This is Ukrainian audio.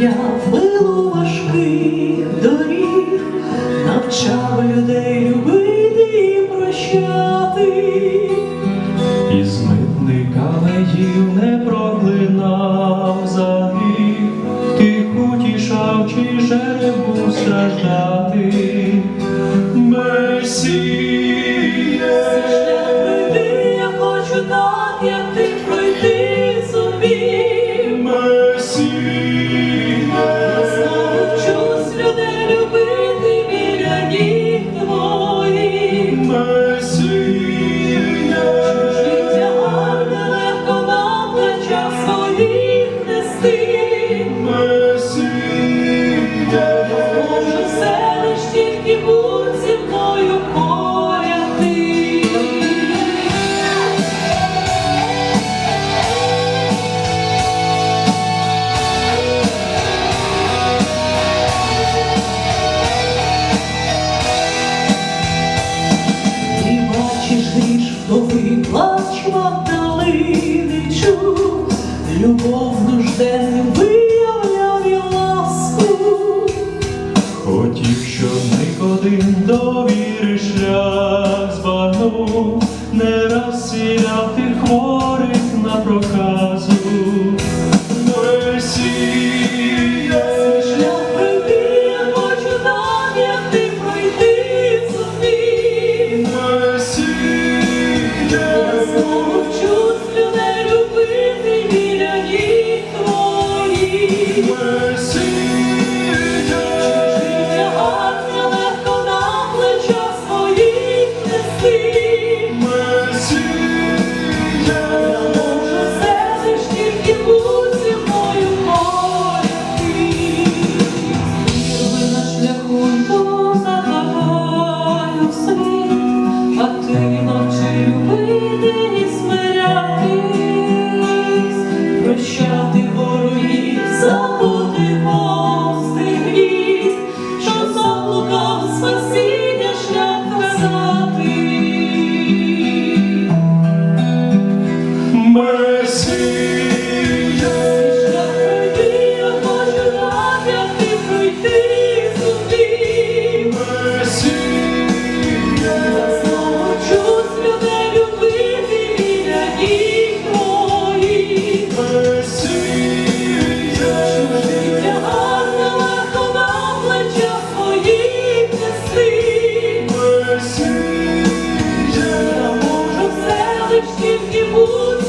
я милу важких доріг, навчав людей любити і прощати. Із митника леїв не проклинав за гріх, тих утішав, чи же не був страждати. Месіє, любов нужденний виявляв я ласку, хотів, щоб Никодим до віри шлях збагнув, не розсіляти. Jesus.